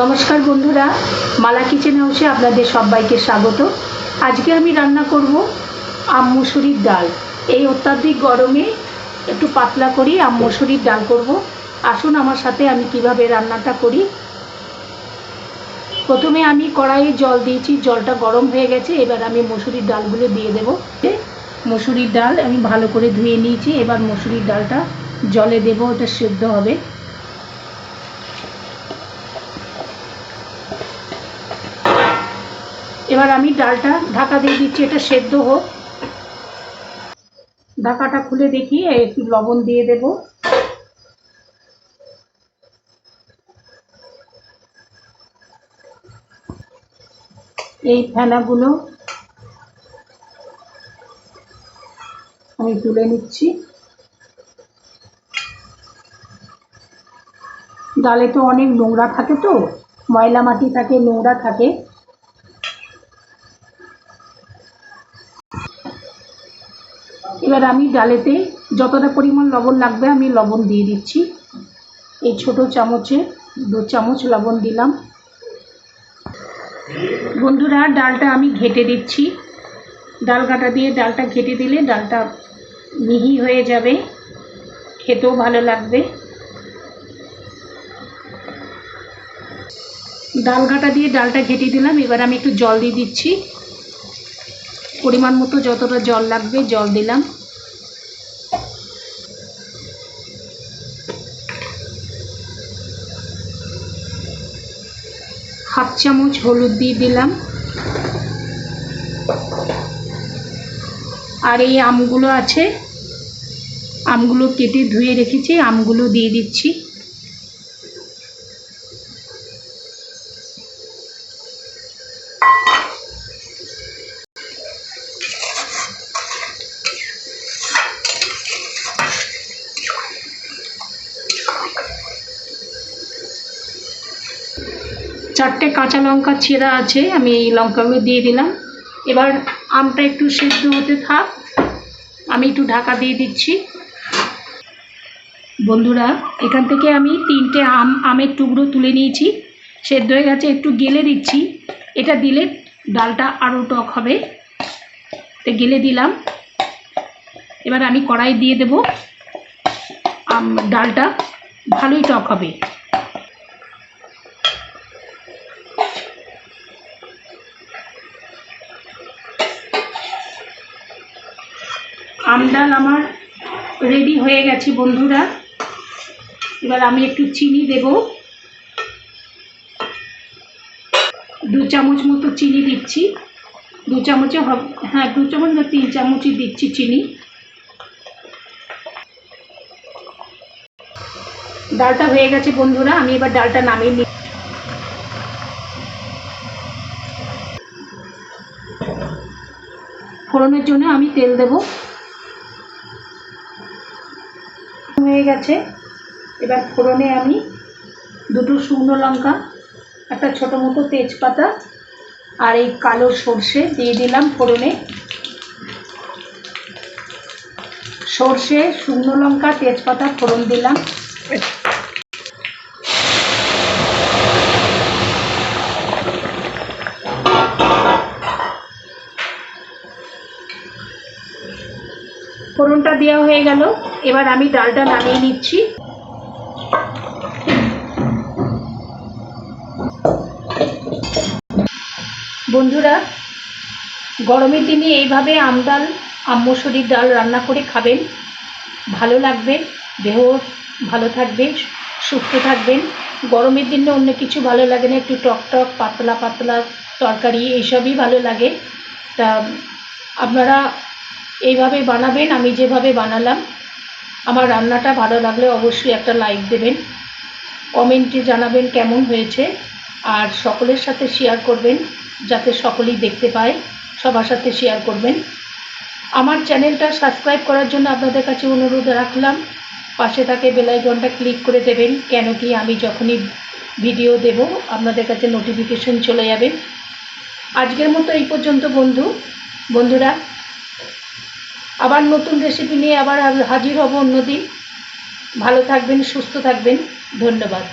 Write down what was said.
নমস্কার বন্ধুরা, মালা কিচেন হাউসে আপনাদের সবাইকে স্বাগত। আজকে আমি রান্না করব আম মুসুরির ডাল। এই অত্যাধিক গরমে একটু পাতলা করি আম মুসুরির ডাল করব। আসুন আমার সাথে আমি কীভাবে রান্নাটা করি। প্রথমে আমি কড়াইয়ে জল দিয়েছি, জলটা গরম হয়ে গেছে, এবার আমি মসুরির ডালগুলো দিয়ে দেব। মসুরির ডাল আমি ভালো করে ধুয়ে নিয়েছি, এবার মসুরির ডালটা জলে দেবো, ওটা সেদ্ধ হবে। এবার আমি ডালটা ঢাকা দিয়ে দিচ্ছি, এটা সেদ্ধ হোক। ঢাকাটা খুলে দেখি একটু লবণ দিয়ে দেব। এই ফেনাগুলো আমি তুলে নিচ্ছি। ডালে তো অনেক নোংরা থাকে তো, ময়লা মাটি থাকে, নোংরা থাকে। এবার আমি ডালেতে যতটা পরিমাণ লবণ লাগবে আমি লবণ দিয়ে দিচ্ছি। এই ছোট চামচে দু চামচ লবণ দিলাম। বন্ধুরা, ডালটা আমি ঘেটে দিচ্ছি। ডাল কাটা দিয়ে ডালটা ঘেটে দিলে ডালটা মিহি হয়ে যাবে। খেতেও ভালো লাগবে। ডাল ঘাটা দিয়ে ডালটা ঘেটে দিলাম। এবার আমি একটু জল দিয়ে দিচ্ছি। পরিমাণ মতো যতটা জল লাগবে, জল দিলাম। হাফ চামচ হলুদ দিয়ে দিলাম। আর এই আমগুলো আছে, আমগুলো কেটে ধুয়ে রেখেছি, আমগুলো দিয়ে দিচ্ছি। চারটে কাঁচা লঙ্কা ছেঁড়া আছে, আমি এই লঙ্কাগুলো দিয়ে দিলাম। এবার আমটা একটু সেদ্ধ হতে থাক, আমি একটু ঢাকা দিয়ে দিচ্ছি। বন্ধুরা, এখান থেকে আমি তিনটে আম, আমের টুকরো তুলে নিয়েছি। সেদ্ধ হয়ে গেছে, একটু গেলে দিচ্ছি। এটা দিলে ডালটা আরও টক হবে। তো গেলে দিলাম। এবার আমি কড়াই দিয়ে দেব। আম, ডালটা ভালোই টক হবে। আমডাল আমার রেডি হয়ে গেছে, বন্ধুরা। এবার আমি একটু চিনি দেব। দু চামচ মতো চিনি দিচ্ছি। দু চামচে হ্যাঁ দু চামচ না, তিন চামচই দিচ্ছি চিনি। ডালটা হয়ে গেছে, বন্ধুরা। আমি এবার ডালটা নামিয়ে নিই ফোড়নের জন্য আমি তেল দেব। হয়ে গেছে। এবার ফোড়নে আমি দুটো শুকনো লঙ্কা, একটা ছোটো মতো তেজপাতা আর এই কালো সর্ষে দিয়ে দিলাম ফোড়নে। সর্ষে, শুকনো লঙ্কা, তেজপাতা, ফোড়ন দিলাম। ফোড়নটা দেওয়া হয়ে গেল। এবার আমি ডালটা নামিয়ে নিচ্ছি। বন্ধুরা, গরমের দিনে এইভাবে আমডাল আম্মসুরির ডাল রান্না করে খাবেন। ভালো লাগবে, দেহ ভালো থাকবে, সুস্থ থাকবেন। গরমের দিনে অন্য কিছু ভালো লাগে না, একটু টক টক, পাতলা পাতলা তরকারি, এইসবই ভালো লাগে। তা আপনারা এইভাবে বানাবেন, আমি যেভাবে বানালাম। আমার রান্নাটা ভালো লাগলে অবশ্যই একটা লাইক দেবেন কমেন্টে জানাবেন কেমন হয়েছে, আর সকলের সাথে শেয়ার করবেন যাতে সকলেই দেখতে পায়, সবার সাথে শেয়ার করবেন। আমার চ্যানেলটা সাবস্ক্রাইব করার জন্য আপনাদের কাছে অনুরোধ রাখলাম, পাশে থাকে বেলাইকনটা ক্লিক করে দেবেন, কেন কি আমি যখনই ভিডিও দেব, আপনাদের কাছে নোটিফিকেশন চলে যাবে। আজকের মতো এই পর্যন্ত বন্ধু, বন্ধুরা। আবার নতুন রেসিপি নিয়ে আবার হাজির হব অন্যদিন। ভালো থাকবেন সুস্থ থাকবেন। ধন্যবাদ।